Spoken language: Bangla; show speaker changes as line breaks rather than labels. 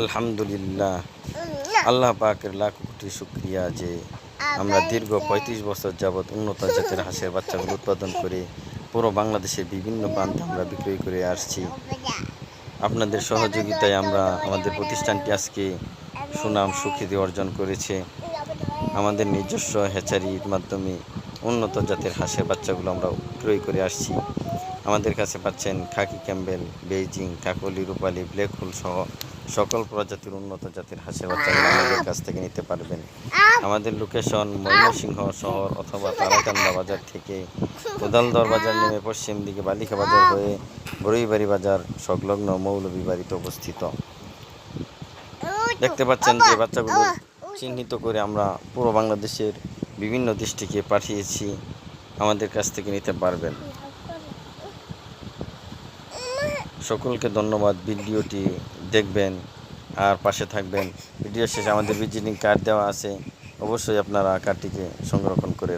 আলহামদুলিল্লাহ। আল্লাহ পাকের লাখ কোটি শুক্রিয়া যে আমরা দীর্ঘ পঁয়ত্রিশ বছর যাবৎ উন্নত জাতের হাঁসের বাচ্চাগুলো উৎপাদন করে পুরো বাংলাদেশের বিভিন্ন প্রান্তে আমরা বিক্রয় করে আসছি। আপনাদের সহযোগিতায় আমরা আমাদের প্রতিষ্ঠানটি আজকে সুনাম, সুখ্যাতি অর্জন করেছে। আমাদের নিজস্ব হ্যাচারির মাধ্যমে উন্নত জাতের হাঁসের বাচ্চাগুলো আমরা ক্রয় করে আসছি। আমাদের কাছে পাচ্ছেন খাকি ক্যাম্বেল, বেইজিং, কাকলি, রূপালি, ব্ল্যাক হোল সহ সকল প্রজাতির উন্নত জাতের হাঁসের বাচ্চাগুলো আমাদের কাছ থেকে নিতে পারবেন। আমাদের লোকেশন ময়মনসিংহ শহর অথবা তারাকান্দা বাজার থেকে কোদালদর বাজার নেমে পশ্চিম দিকে বালিকা বাজার হয়ে বড়ইবাড়ি বাজার সংলগ্ন মৌলভী বাড়িতে অবস্থিত। দেখতে পাচ্ছেন যে বাচ্চাগুলো চিহ্নিত করে আমরা পুরো বাংলাদেশের বিভিন্ন দৃষ্টিকে পাঠিয়েছি, আমাদের কাছ থেকে নিতে পারবেন। সকলকে ধন্যবাদ। ভিডিওটি দেখবেন আর পাশে থাকবেন। ভিডিও শেষে আমাদের ভিজিটিং কার্ড দেওয়া আছে। অবশ্যই আপনারা কার্ডটিকে সংরক্ষণ করে